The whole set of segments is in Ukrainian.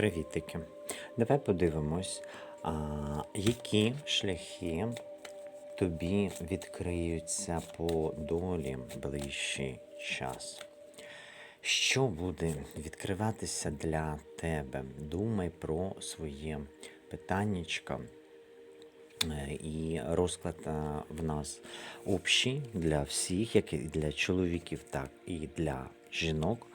Привітики. Давай подивимось, а, які шляхи тобі відкриються по долі ближчий час. Що буде відкриватися для тебе? Думай про своє питаннячко. І розклад в нас общий для всіх, як і для чоловіків, так і для жінок.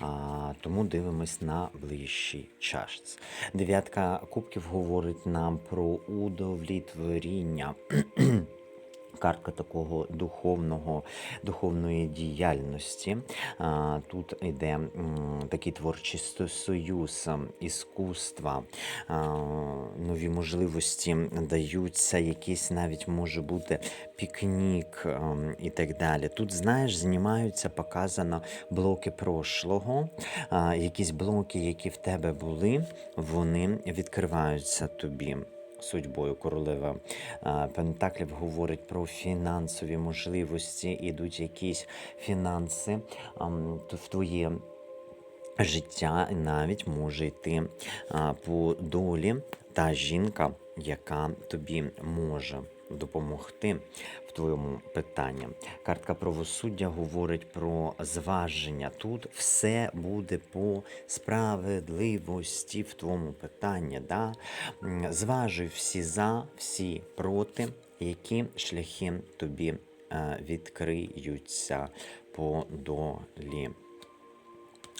А, тому дивимось на ближчий час. Дев'ятка кубків говорить нам про удовлітворіння. Картка такого духовного, духовної діяльності. Тут йде такий творчий союз іскусства, нові можливості даються, якийсь навіть може бути пікнік ем, і так далі. Тут, знаєш, знімаються, показано блоки прошлого, якісь блоки, які в тебе були, вони відкриваються тобі судьбою королева. Пентаклів говорить про фінансові можливості, ідуть якісь фінанси в твоє життя, навіть може йти по долі та жінка, яка тобі може допомогти в твоєму питанні. Картка правосуддя говорить про зваження. Тут все буде по справедливості в твоєму питанні. Да? Зважуй всі за, всі проти, які шляхи тобі е, відкриються по долі.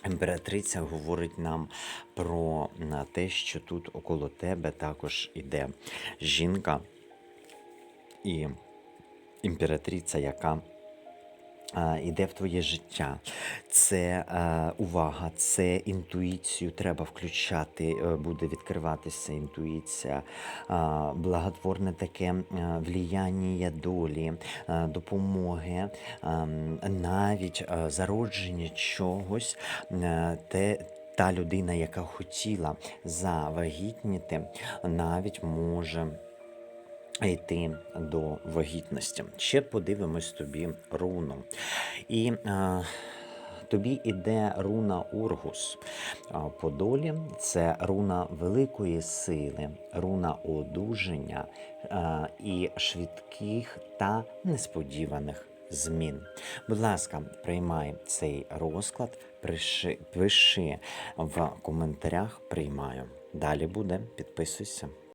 Імператриця говорить нам про те, що тут около тебе також іде жінка і імператриця, яка іде в твоє життя. Це е, увага, це інтуїцію треба включати, е, буде відкриватися інтуїція, е, благотворне таке е, вліяння долі, е, допомоги, е, навіть е, зародження чогось, е, те. Та людина, яка хотіла завагітніти, навіть може йти до вагітності. Ще подивимось тобі руну. І е, тобі іде руна Ургус. По долі це руна великої сили, руна одужання е, і швидких та несподіваних змін. Будь ласка, приймай цей розклад, пиши в коментарях приймаю. Далі буде, підписуйся.